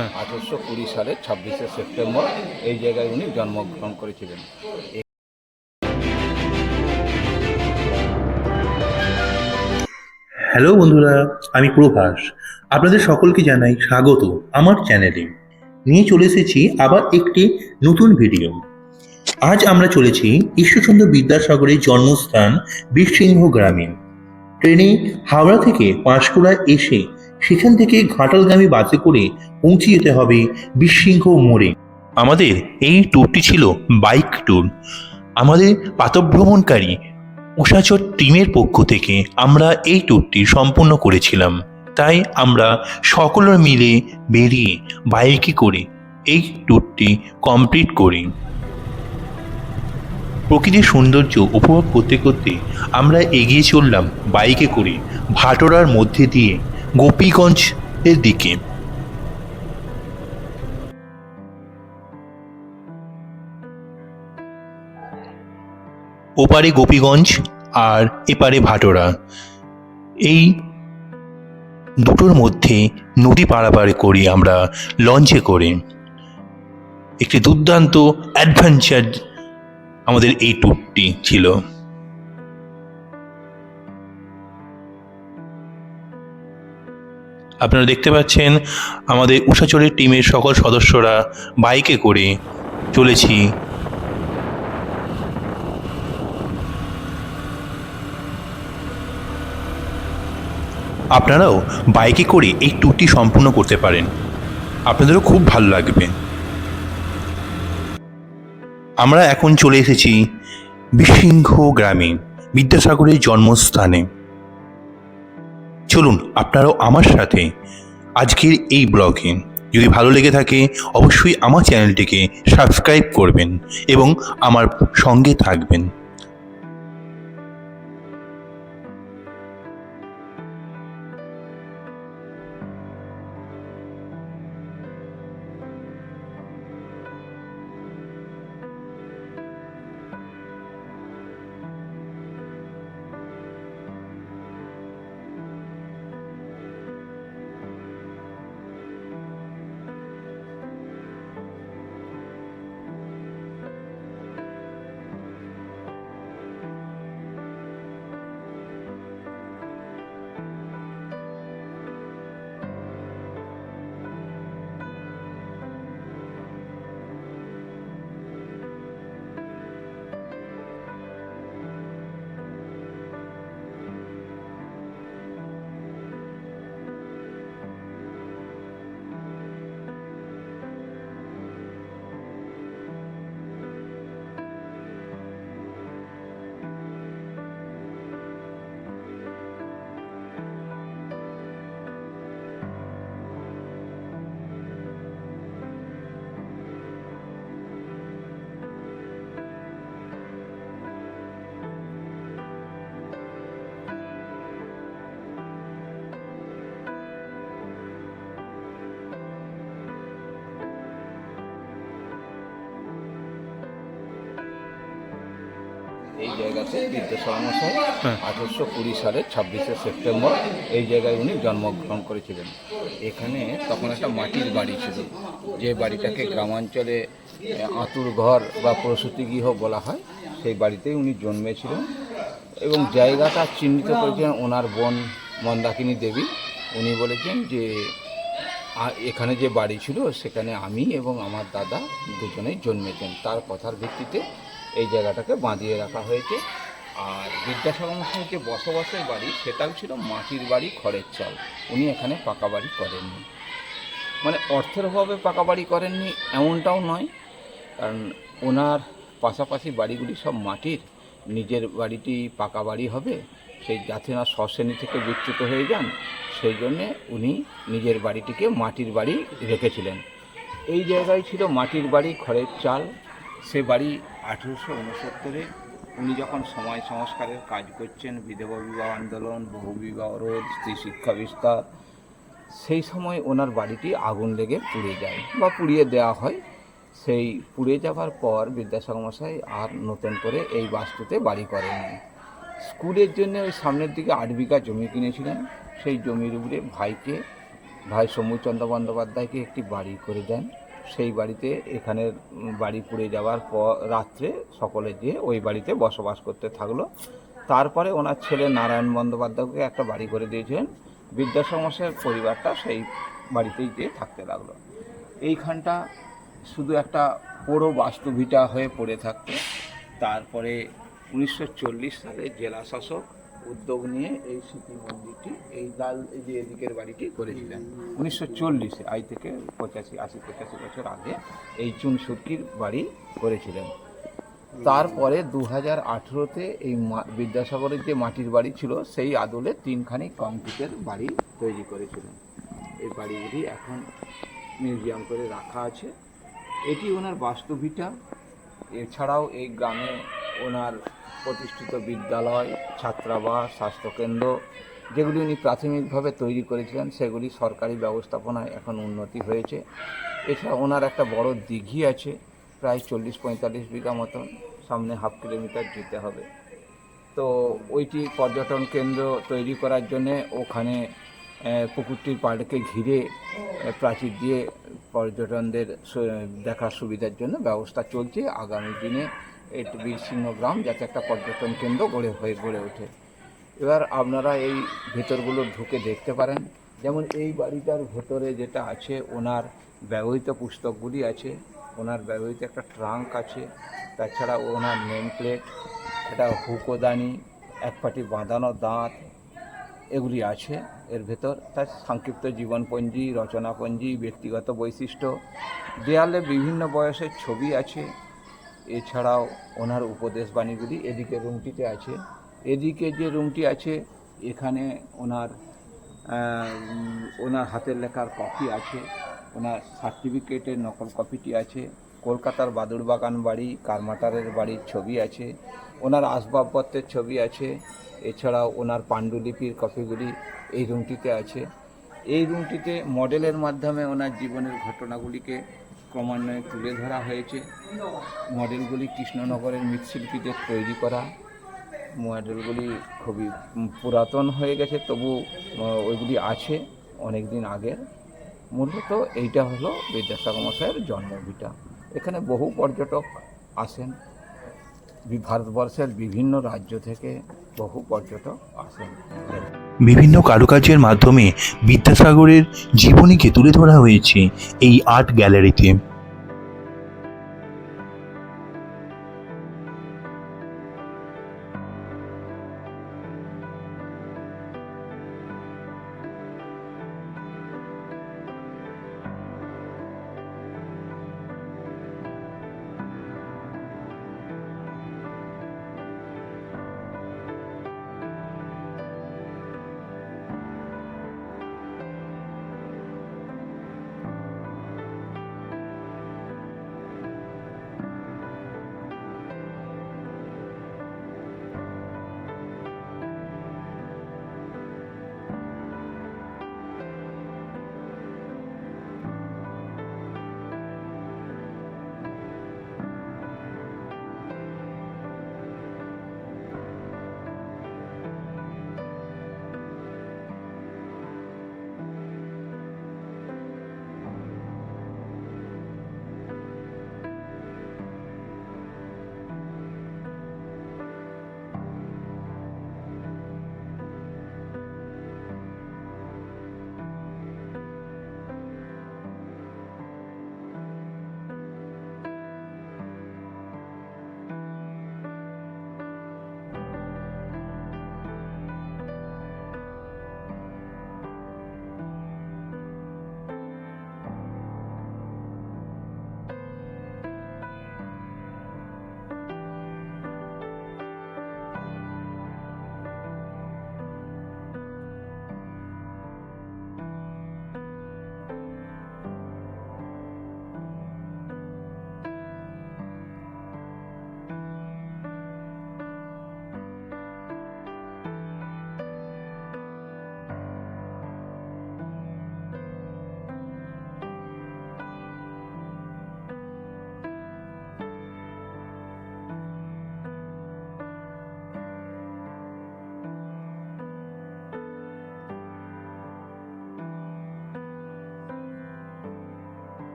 আঠেরোশো কুড়ি সালের ছাব্বিশে সেপ্টেম্বর এই জায়গায় উনি জন্মগ্রহণ করেছিলেন। হ্যালো বন্ধুরা, আমি প্রভাস। আপনাদের সকলকে জানাই স্বাগত আমার চ্যানেলে। নিয়ে চলে এসেছি আবার একটি নতুন ভিডিও। আজ আমরা চলেছি ঈশ্বরচন্দ্র বিদ্যাসাগরের জন্মস্থান বীরসিংহ গ্রামে। ট্রেনে হাওড়া থেকে পাঁশকুড়ায় এসে সেখান থেকে ঘাটালগামী বাসে করে পৌঁছে যেতে হবে বিশৃঙ্খ মোড়ে। আমাদের এই ট্যুরটি ছিল বাইক ট্যুর আমাদের পাতভ্রমণকারী উষাচর টিমের পক্ষ থেকে আমরা এই ট্যুরটি সম্পূর্ণ করেছিলাম। তাই আমরা সকলে মিলে বেরিয়ে বাইকে করে এই ট্যুরটি কমপ্লিট করি। প্রকৃতির সৌন্দর্য উপভোগ করতে করতে আমরা এগিয়ে চললাম বাইকে করে ভাটোরার মধ্যে দিয়ে। গোপীগঞ্জের দিকে। ওপারে গোপীগঞ্জ আর এপারে ভাটোরা। এই দুটোর মধ্যে নদী পারাপার করি আমরা লঞ্চে করে। একটি দুর্দান্ত অ্যাডভেঞ্চার আমাদের এই ট্যুরটি ছিল। আপনারা দেখতে পাচ্ছেন, আমাদের উষাচরের টিমের সকল সদস্যরা বাইকে করে চলেছি। আপনারাও বাইকে করে এই ট্যুরটি সম্পূর্ণ করতে পারেন। আপনাদেরও খুব ভালো লাগবে। আমরা এখন চলে এসেছি বিসিংহ গ্রামে, বিদ্যাসাগরের জন্মস্থানে। চলুন আপনারাও আমার সাথে আজকের এই ব্লগে যদি ভালো লেগে থাকে, অবশ্যই আমার চ্যানেলটিকে সাবস্ক্রাইব করবেন এবং আমার সঙ্গে থাকবেন। জায়গাতে বিদ্যাসাগর মশাই আঠেরোশো কুড়ি সালের ছাব্বিশে সেপ্টেম্বর এই জায়গায় উনি জন্মগ্রহণ করেছিলেন। এখানে তখন একটা মাটির বাড়ি ছিল যে বাড়িটাকে গ্রামাঞ্চলে আঁতুর ঘর বা প্রসূতি গৃহ বলা হয় সেই বাড়িতেই উনি জন্মেছিলেন এবং জায়গাটা চিহ্নিত করেছিলেন ওনার বোন মন্দাকিনী দেবী। উনি বলেছেন যে এখানে যে বাড়ি ছিল সেখানে আমি এবং আমার দাদা দুজনেই জন্মেছেন। তার কথার ভিত্তিতে এই জায়গাটাকে বাঁধিয়ে রাখা হয়েছে। আর বিদ্যাসাগর মশাইয়ের যে বসবাসের বাড়ি, সেটাও ছিল মাটির বাড়ি, খড়ের চাল। উনি এখানে পাকা বাড়ি করেননি। মানে অর্থের অভাবে পাকা বাড়ি করেননি এমনটাও নয়। কারণ ওনার পাশাপাশি বাড়িগুলি সব মাটির। নিজের বাড়িটি পাকা বাড়ি হবে, সেই যাতে না শ্মশানি থেকে বিচ্যুত হয়ে যান, সেই জন্যে উনি নিজের বাড়িটিকে মাটির বাড়ি রেখেছিলেন। এই জায়গায় ছিল মাটির বাড়ি, খড়ের চাল। সে বাড়ি আঠেরোশো উনসত্তরে উনি যখন সমাজ সংস্কারের কাজ করছেন, বিধবা বিবাহ আন্দোলন, বহু বিবাহ রোধ, স্ত্রী শিক্ষা বিস্তার, সেই সময় ওনার বাড়িটি আগুন লেগে পুড়ে যায় বা পুড়িয়ে দেওয়া হয়। সেই পুড়ে যাওয়ার পর বিদ্যাসাগর মশাই আর নতুন করে এই বাস্তুতে বাড়ি করেননি স্কুলের জন্য ওই সামনের দিকে আট বিঘা জমি কিনেছিলেন। সেই জমির উপরে ভাইকে, ভাই সমুচন্দ্র বন্দ্যোপাধ্যায়কে একটি বাড়ি করে দেন। সেই বাড়িতে এখানের বাড়ি পুড়ে যাওয়ার পর রাত্রে সকলে গিয়ে ওই বাড়িতে বসবাস করতে থাকল। তারপরে ওনার ছেলে নারায়ণ বন্দ্যোপাধ্যায়কে একটা বাড়ি করে দিয়েছিলেন। বিদ্যাসমস্যার পরিবারটা সেই বাড়িতেই গিয়ে থাকতে লাগল। এইখানটা শুধু একটা পোড়ো বাস্তুভিটা হয়ে পড়ে থাকতো। তারপরে উনিশশো চল্লিশ সালে জেলা শাসক উদ্যোগ নিয়ে এই স্মৃতি মন্দিরটি, এই লাল, এই যে এদিকের বাড়িটি করেছিলেন। উনিশশো চল্লিশে আই থেকে পঁচাশি, আশি, পঁচাশি বছর আগে এই চুন সুটকির বাড়ি করেছিলেন। তারপরে দু হাজার আঠেরোতে এই বিদ্যাসাগরের যে মাটির বাড়ি ছিল, সেই আদলে তিনখানি কংক্রিটের বাড়ি তৈরি করেছিলেন। এই বাড়িগুলি এখন মিউজিয়াম করে রাখা আছে। এটি ওনার বাস্তুভিটা এছাড়াও এই গ্রামে ওনার প্রতিষ্ঠিত বিদ্যালয় ছাত্রাবাস স্বাস্থ্যকেন্দ্র, যেগুলি উনি প্রাথমিকভাবে তৈরি করেছিলেন, সেগুলি সরকারি ব্যবস্থাপনায় এখন উন্নতি হয়েছে। এছাড়া ওনার একটা বড় দিঘি আছে, প্রায় চল্লিশ পঁয়তাল্লিশ বিঘা মতন, সামনে হাফ কিলোমিটার যেতে হবে। তো ওইটি পর্যটন কেন্দ্র তৈরি করার জন্যে ওখানে পুকুরটির পাড়কে ঘিরে প্রাচীর দিয়ে পর্যটনদের দেখার সুবিধার জন্য ব্যবস্থা চলছে। আগামী দিনে এই বীরসিংহ গ্রাম যাতে একটা পর্যটন কেন্দ্র গড়ে, হয়ে গড়ে ওঠে। এবার আপনারা এই ভেতরগুলো ঢুকে দেখতে পারেন। যেমন এই বাড়িটার ভেতরে যেটা আছে, ওনার ব্যবহৃত পুস্তকগুলি আছে, ওনার ব্যবহৃত একটা ট্রাঙ্ক আছে, তাছাড়া ওনার নেম প্লেট একটা হুকোদানি এক পাটি বাঁধানো দাঁত এগুলি আছে। এর ভেতর তার সংক্ষিপ্ত জীবনপঞ্জি, রচনাপঞ্জি, ব্যক্তিগত বৈশিষ্ট্য। দেয়ালে বিভিন্ন বয়সের ছবি আছে। এছাড়াও ওনার উপদেশ বাণীগুলি এদিকে রুমটিতে আছে। এদিকে যে রুমটি আছে, এখানে ওনার ওনার হাতের লেখার কপি আছে। ওনার সার্টিফিকেটের নকল কপিটি আছে। কলকাতার বাদুড়বাগান বাড়ি, কারমাটারের বাড়ির ছবি আছে, ওনার আসবাবপত্রের ছবি আছে, এছাড়াও ওনার পাণ্ডুলিপির কপিগুলি এই রুমটিতে আছে। এই রুমটিতে মডেলের মাধ্যমে ওনার জীবনের ঘটনাগুলিকে ক্রমান্বয়ে তুলে ধরা হয়েছে। মডেলগুলি কৃষ্ণনগরের মৃৎশিল্পীদের তৈরি করা। মডেলগুলি খুবই পুরাতন হয়ে গেছে, তবু ওইগুলি আছে অনেক দিন আগের। মূলত এইটা হলো বিদ্যাসাগর মশাইয়ের জন্মভিটা। এখানে বহু পর্যটক আসেন। ভারতবর্ষের বিভিন্ন রাজ্য থেকে বহু পর্যটক আসেন। বিভিন্ন কারুকার্যের মাধ্যমে বিদ্যাসাগরের জীবনীকে তুলে ধরা হয়েছে এই আর্ট গ্যালারিতে।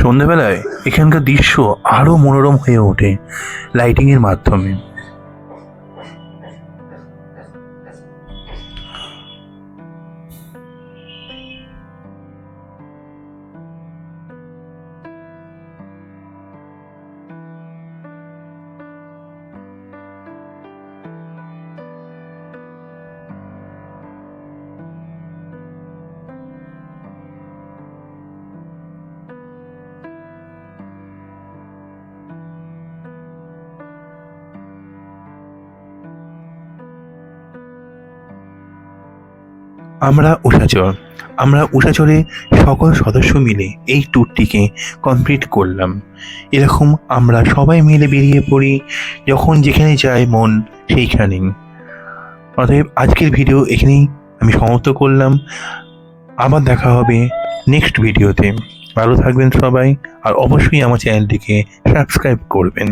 সন্ধ্যেবেলায় এখানকার দৃশ্য আরও মনোরম হয়ে ওঠে লাইটিংয়ের মাধ্যমে। আমরা উষাচর। আমরা উষাচরে সকল সদস্য মিলে এই ট্যুরটিকে কমপ্লিট করলাম। এরকম আমরা সবাই মিলে বেরিয়ে পড়ি, যখন যেখানে যায় মন সেইখানেই অতএব আজকের ভিডিও এখানেই আমি সমাপ্ত করলাম। আবার দেখা হবে নেক্সট ভিডিওতে ভালো থাকবেন সবাই, আর অবশ্যই আমার চ্যানেলটিকে সাবস্ক্রাইব করবেন।